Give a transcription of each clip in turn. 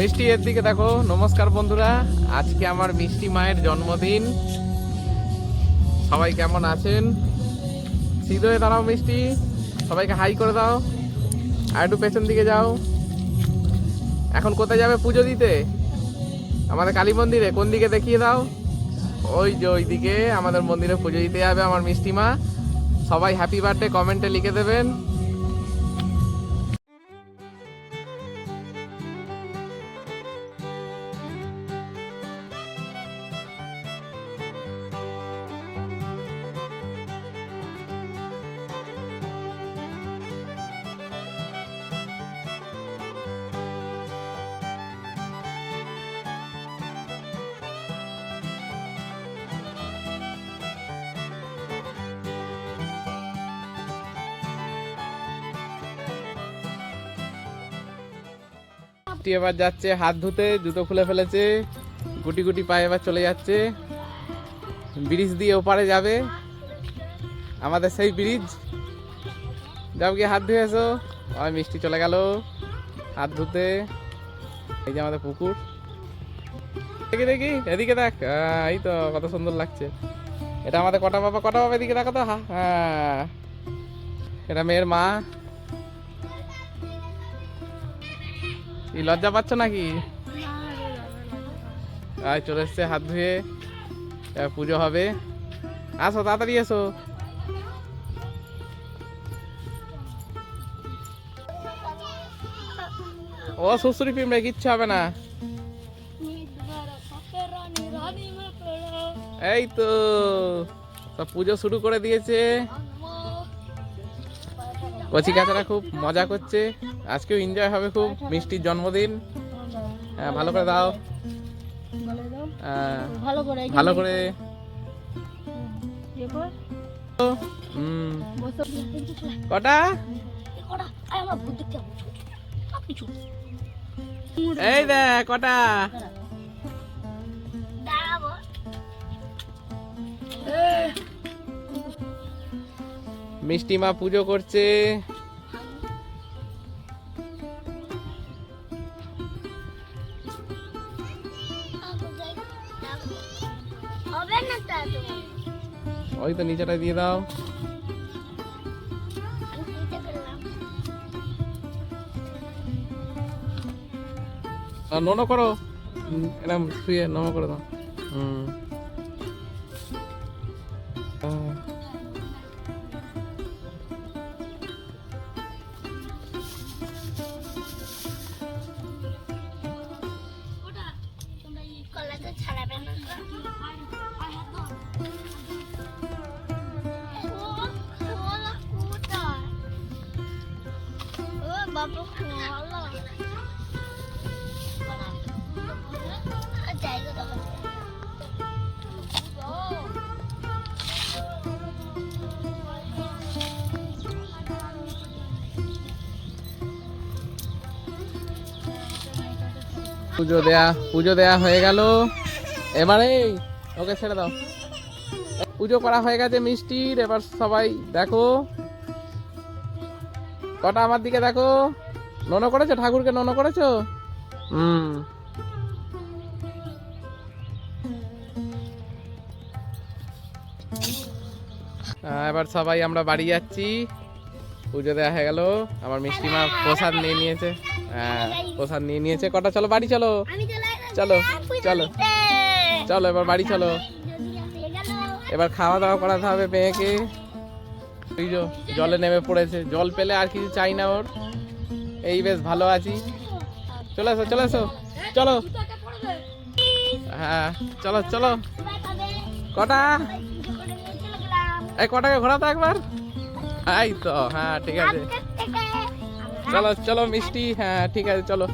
মিষ্টি এর দিকে দেখো, নমস্কার বন্ধুরা। আজকে আমার মিষ্টি মায়ের জন্মদিন। সবাই কেমন আছেন? সিধ হয়ে দাঁড়াও মিষ্টি। সবাইকে হাই করে দাও। আর একটু পেছন দিকে যাও। এখন কোথায় যাবে পুজো দিতে? আমাদের কালী মন্দিরে, কোন দিকে দেখিয়ে দাও? ওই যে ওই দিকে আমাদের মন্দিরে পুজো দিতে যাবে আমার মিষ্টি মা। সবাই হ্যাপি বার্থডে কমেন্টে লিখে দেবেন। গুটি এবার যাচ্ছে, হাত ধুতে, জুতো খুলে ফেলেছে, গুটি গুটি পায়ে এবার চলে যাচ্ছে। ব্রিজ দিয়ে ওপারে যাবে। আমাদের সেই ব্রিজ। যাও গিয়ে হাত ধুয়ে এসো। ওই মিষ্টি চলে গেল। হাত ধুতে। এই যে আমাদের পুকুর। দেখি দেখি, এদিকে দেখ। এই তো কত সুন্দর লাগছে। এটা আমাদের কটা বাবা? কটা বাবা এদিকে দেখো তো? হ্যাঁ এটা মেয়ের মা। কি লজ্জা পাচ্ছ নাকি? আয় চলে এসছে হাত ধুয়ে পুজো হবে। আসো তাড়াতাড়ি এসো। ও শ্বশুরি পিমড়ে কিচ্ছু হবে না। এই তো পুজো শুরু করে দিয়েছে। কচি কাচারা খুব মজা করছে। আজকেও এনজয় হবে খুব। মিষ্টির জন্মদিন। হ্যাঁ ভালো করে দাও। হ্যাঁ, ভালো করে। কটা। এই দেখ কটা? দাঁড়াবো। মিষ্টি মা পুজো করছে। ওই তো নিচেটা দিয়ে দাও করলাম। করো এরম শুয়ে নমো করে দাও হুম পুজো দেয়া পুজো দেয়া হয়ে গেল। এবারে ওকে ছেড়ে দাও। পুজো করা হয়ে গেছে মিষ্টির, এবার সবাই দেখো। কটা আমার দিকে দেখো। ননো করেছ? ঠাকুরকে ননো করেছ? হুম। এবার সবাই আমরা বাড়ি যাচ্ছি। পুজো দেওয়া হয়ে গেল। আমার মিষ্টি মা প্রসাদ নিয়ে নিয়েছে। হ্যাঁ প্রসাদ নিয়ে নিয়েছে। কটা? চলো বাড়ি চলো। চলে। চলো চলো। এবার বাড়ি চলো। এবার খাওয়া দাওয়া করাতে হবে মেয়েকে। জলে নেমে পড়েছে। জল পেলে আর কিছু চাই না ওর। এই বেশ ভালো আছি। চলে এসো চলে এসো। চলো। হ্যাঁ চলো চলো। কটা? এই কটাকে ঘোরাতো একবার? এই তো হ্যাঁ ঠিক আছে। চলো চলো মিষ্টি হ্যাঁ ঠিক আছে চলো।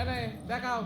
এনে দেখাও।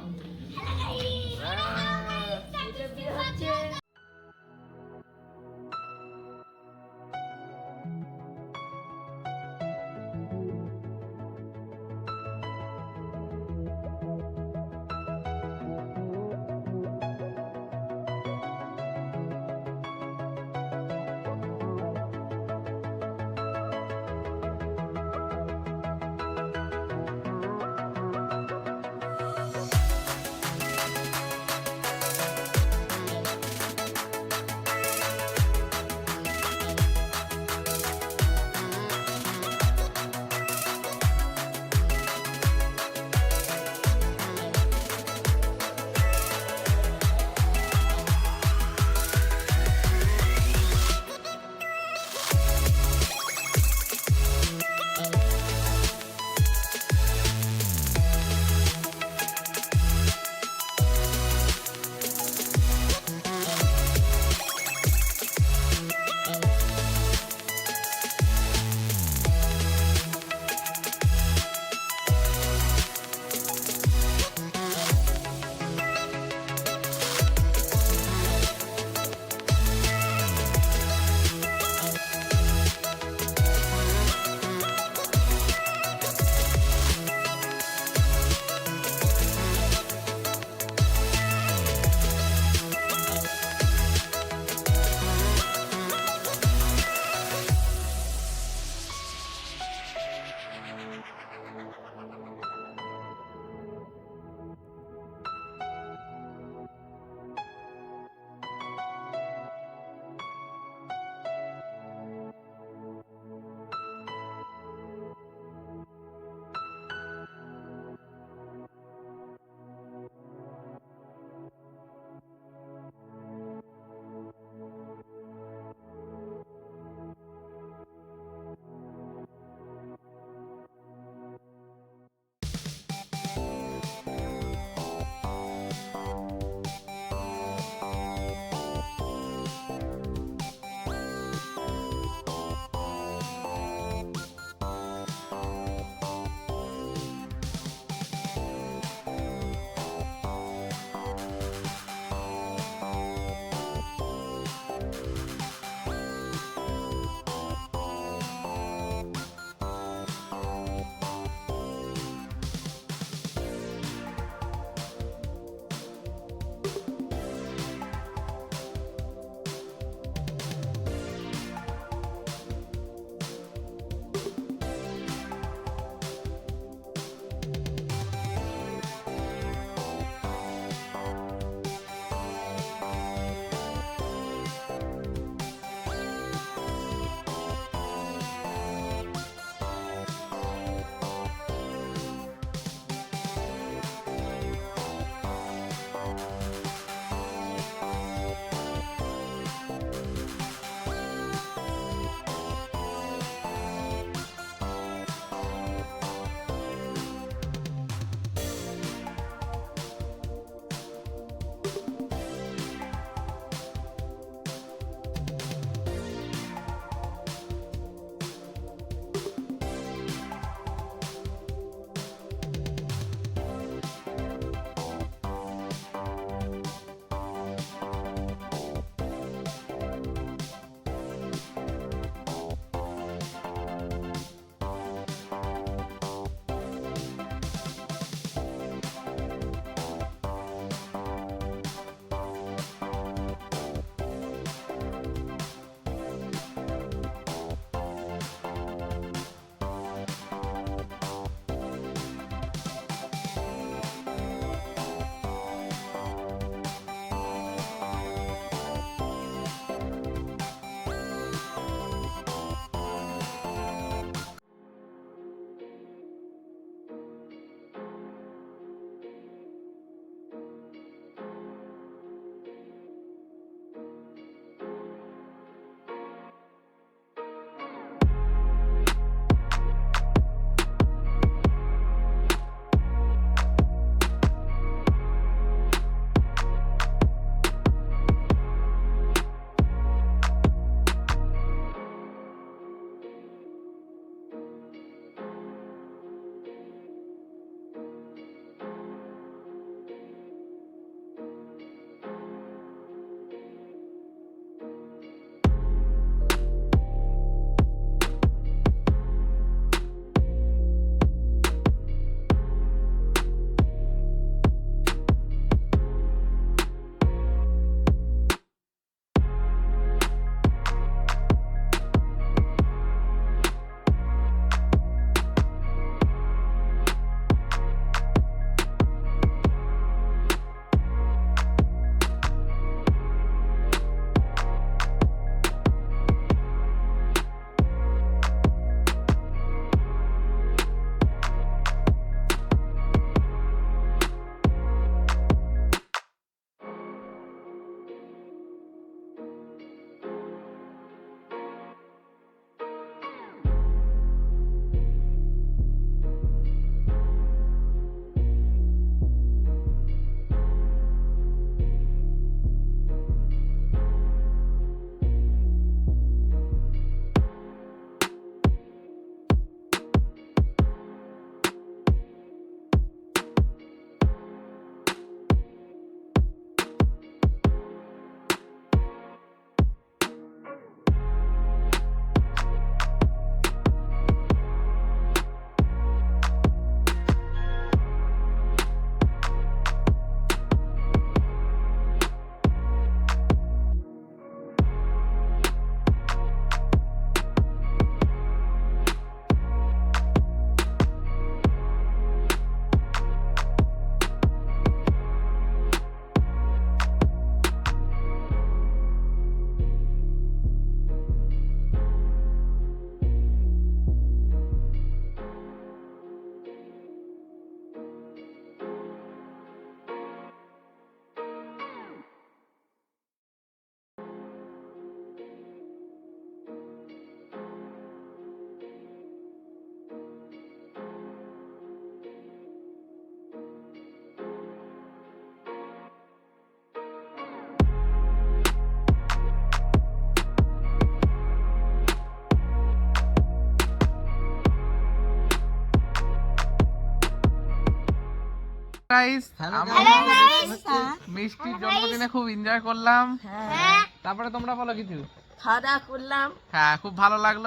মিষ্টির জন্মদিনে খুব এনজয় করলাম। হ্যাঁ। তারপরে তোমরা বলো কিছু? খাওয়া দাওয়া করলাম। হ্যাঁ খুব ভালো লাগল।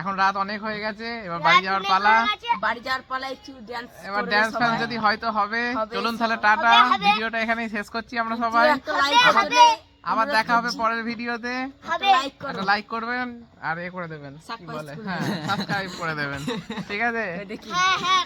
এখন রাত অনেক হয়ে গেছে এবার বাড়ি যাওয়ার পালা। বাড়ি যাওয়ার পালা একটু ড্যান্স এবার ড্যান্স ফ্যান্স যদি হয়তো হবে। চলুন তাহলে টাটা। ভিডিওটা এখানেই শেষ করছি আমরা সবাই। আবার দেখা হবে পরের ভিডিওতে। লাইক লাইক করবেন আর এ করে দেবেন। কি বলে? হ্যাঁ সাবস্ক্রাইব করে দেবেন। ঠিক আছে? হ্যাঁ হ্যাঁ